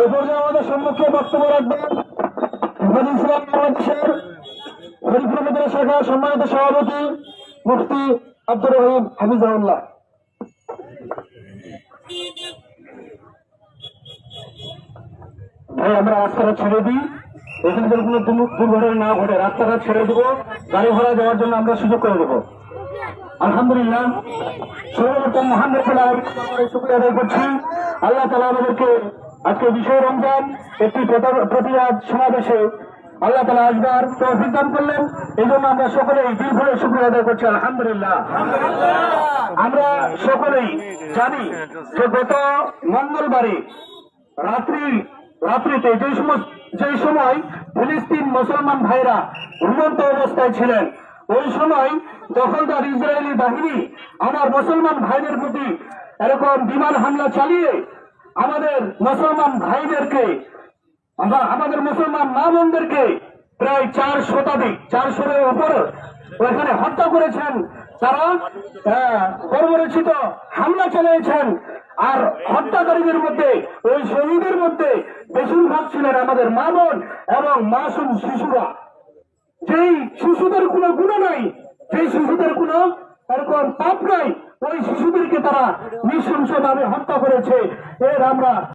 আমাদের সম্মুখে বক্তব্য রাখবেন ইসলাম বাংলাদেশের সম্মানিত সভাপতি মুফতি আব্দুর রহিম হাফিজাউল্লাহ। ভাই, আমরা রাস্তাটা ছেড়ে দিই। এখানে যেন কোনো দুর্ঘ- দুর্ঘটনা না ঘটে, রাস্তাটা ছেড়ে দেবো, গাড়ি ঘোড়া যাওয়ার জন্য আমরা সুযোগ করে দেবো। আলহামদুলিল্লাহ, সর্বপ্রথম মহান শুক্রিয়া আদায় করছি। আল্লাহ তালা আমাদেরকে আজকে বিষয় রমজান একটি প্রতিবাদ সমাবেশে আল্লাহ তালা আসবার তৌফিক দান করলেন। এই জন্য আমরা সকলেই দিল ভরে শুক্রিয়া আদায় করছি, আলহামদুলিল্লাহ। আমরা সকলেই জানি যে গত মঙ্গলবারে রাত্রি রাত্রিতে যে সময় যে সময় ফিলিস্তিন মুসলমান ভাইরা ঘুমন্ত অবস্থায় ছিলেন, ওই সময় দখলদার ইসরায়েলি বাহিনী আমার মুসলমান ভাইদের প্রতি এরকম বিমান হামলা চালিয়ে আমাদের মুসলমান ভাইদেরকে, আমরা আমাদের মুসলমান মা বোনদেরকে প্রায় চার শতাধিক চারশোর উপর ওখানে হত্যা করেছেন। তারা বর্বরচিত হামলা চালিয়েছেন। আর হত্যাকারীদের মধ্যে, ওই শহীদের মধ্যে বেশিরভাগ ছিলেন আমাদের মা বোন এবং মাসুম শিশুরা। যেই শিশুদের কোনো গুণ নাই সেই শিশুদের কোনো এরকম পাপ নাই ওই শিশুদেরকে তারা নৃশংসভাবে হত্যা করেছে। এর আমরা